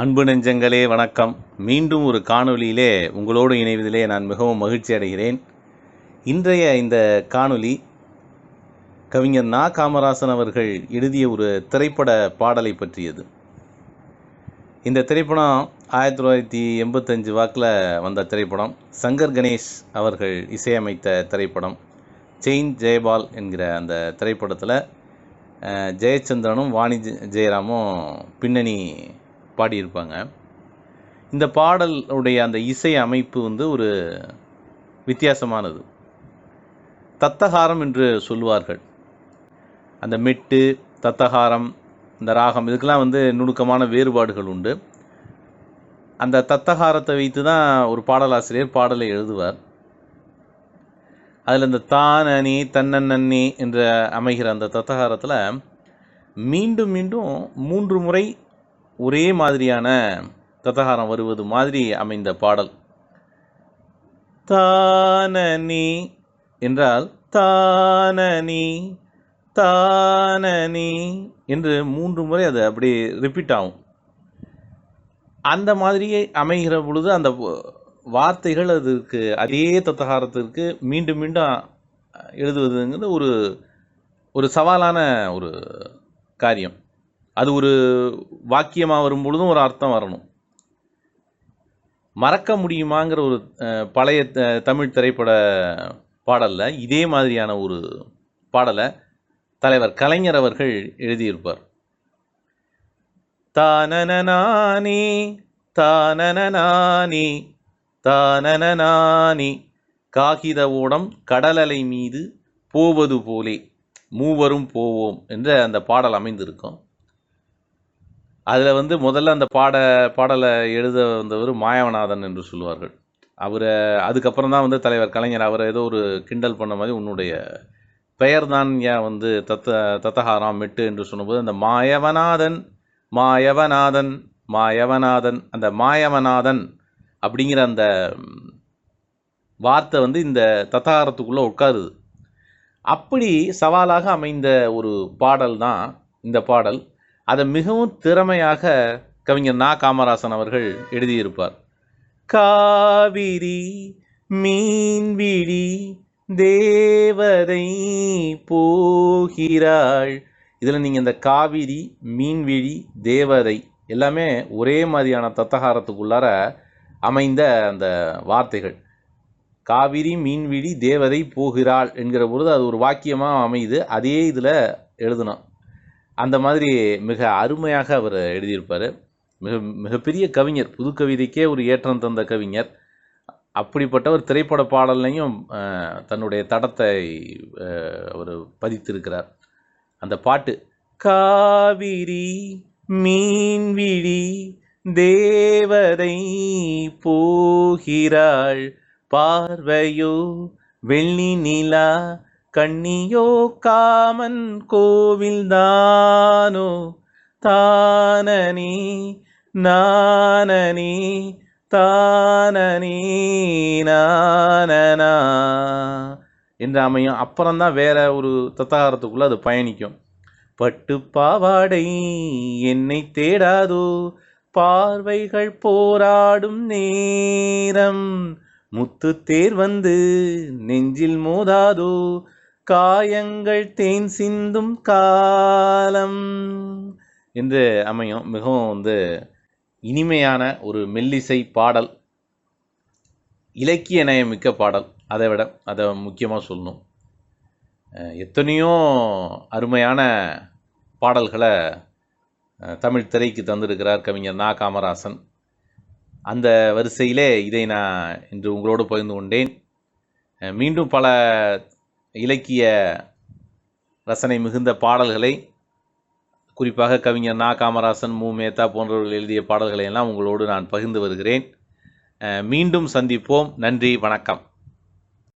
அன்பு நெஞ்சங்களே வணக்கம். மீண்டும் ஒரு காணொளியிலே உங்களோடு இணைவதிலே நான் மிகவும் மகிழ்ச்சி அடைகிறேன். இன்றைய இந்த காணொளி கவிஞர் நா. காமராசன் அவர்கள் எழுதிய ஒரு திரைப்பட பாடலை பற்றியது. இந்த திரைப்படம் ஆயிரத்தி தொள்ளாயிரத்தி எண்பத்தஞ்சு வாக்கில் வந்த திரைப்படம். சங்கர் கணேஷ் அவர்கள் இசையமைத்த திரைப்படம். செயின் ஜெயபால் என்கிற அந்த திரைப்படத்தில் ஜெயச்சந்திரனும் வாணி ஜெயராமும் பின்னணி பாடியிருப்பாங்க. இந்த பாடலுடைய அந்த இசை அமைப்பு வந்து ஒரு வித்தியாசமானது. தத்தகாரம் என்று சொல்லுவார்கள். அந்த மெட்டு தத்தகாரம் இந்த ராகம் இதுக்கெல்லாம் வந்து நுணுக்கமான வேறுபாடுகள் உண்டு. அந்த தத்தகாரத்தை வைத்து தான் ஒரு பாடலாசிரியர் பாடலை எழுதுவார். அதில் இந்த தானனி தன்னன்னி என்று அமைகிற அந்த தத்தகாரத்தில் மீண்டும் மீண்டும் மூன்று முறை ஒரே மாதிரியான தத்தகாரம் வருவது மாதிரி அமைந்த பாடல். தானனி என்றால் தானனி தானனி என்று மூன்று முறை அது அப்படியே ரிப்பீட் ஆகும். அந்த மாதிரியே அமைகிற பொழுது அந்த வார்த்தைகள் அதற்கு அதே தத்தகாரத்திற்கு மீண்டும் மீண்டும் எழுதுவதுங்கிறது ஒரு ஒரு சவாலான ஒரு காரியம். அது ஒரு வாக்கியமாக வரும் பொழுதும் ஒரு அர்த்தம் வரணும். மறக்க முடியுமாங்கிற ஒரு பழைய த- தமிழ் திரைப்பட பாடலில் இதே மாதிரியான ஒரு பாடலை தலைவர் கலைஞர் அவர்கள் எழுதியிருப்பார். தானனனானி தானனனானி தானனனானி காகித ஓடம் கடலலை மீது போவது போலே மூவரும் போவோம் என்ற அந்த பாடல் அமைந்திருக்கும். அதில் வந்து முதல்ல அந்த பாட பாடலை எழுத வந்தவர் மாயவநாதன் என்று சொல்லுவார்கள். அவரை அதுக்கப்புறம் தான் வந்து தலைவர் கலைஞர் அவரை ஏதோ ஒரு கிண்டல் பண்ண மாதிரி உன்னுடைய பெயர் தான் ஏன் வந்து தத்த தத்தஹாராம் மெட்டு என்று சொன்னபோது அந்த மாயவநாதன் மாயவநாதன் மாயவநாதன் அந்த மாயவநாதன் அப்படிங்கிற அந்த வார்த்தை வந்து இந்த தத்தகாரத்துக்குள்ளே உட்காருது. அப்படி சவாலாக அமைந்த ஒரு பாடல் தான் இந்த பாடல். அதை மிகவும் திறமையாக கவிஞர் நா. காமராசன் அவர்கள் எழுதியிருப்பார். காவிரி மீன்விழி தேவதை போகிறாள். இதில் நீங்கள் இந்த காவிரி மீன்விழி தேவதை எல்லாமே ஒரே மாதிரியான தத்தகாரத்துக்குள்ளார அமைந்த அந்த வார்த்தைகள். காவிரி மீன்விழி தேவதை போகிறாள் என்கிற பொழுது அது ஒரு வாக்கியமாக அமையுது. அதே இதில் எழுதணும். அந்த மாதிரி மிக அருமையாக அவர் எழுதியிருப்பார். மிக மிகப்பெரிய கவிஞர் புது கவிதைக்கே ஒரு ஏற்றம் தந்த கவிஞர். அப்படிப்பட்ட ஒரு திரைப்பட பாடல்லையும் தன்னுடைய தடத்தை அவர் பதித்திருக்கிறார். அந்த பாட்டு காவிரி மீன்விழி தேவதை போகிறாள். பார்வையோ வெள்ளி நிலா கண்ணியோ காமன் கோவில்தானோ? தானனி நானனி தானனி நானனா? என்று அமையும். அப்புறம்தான் வேற ஒரு தத்தாரத்துக்குள்ளே அது பயணிக்கும். பட்டு பாவாடை என்னை தேடாதோ? பார்வைகள் போராடும் நேரம். முத்து தேர் வந்து நெஞ்சில் மோதாதோ? காயங்கள் தேன் சிந்தும் காலம். என்று அமையும் மிகவும் வந்து இனிமையான ஒரு மெல்லிசை பாடல் இலக்கிய நயமிக்க பாடல். அதை விட அதை முக்கியமாக சொல்லணும். எத்தனையோ அருமையான பாடல்களை தமிழ் திரைக்கு தந்திருக்கிறார் கவிஞர் நா. காமராசன். அந்த வரிசையிலே இதை நான் இன்று உங்களோடு பகிர்ந்து கொண்டேன். மீண்டும் பல இலக்கிய ரசனை மிகுந்த பாடல்களை குறிப்பாக கவிஞர் நா. காமராசன் மு. மேத்தா போன்றவர்கள் எழுதிய பாடல்களை எல்லாம் உங்களோடு நான் பகிர்ந்து வருகிறேன். மீண்டும் சந்திப்போம். நன்றி வணக்கம்.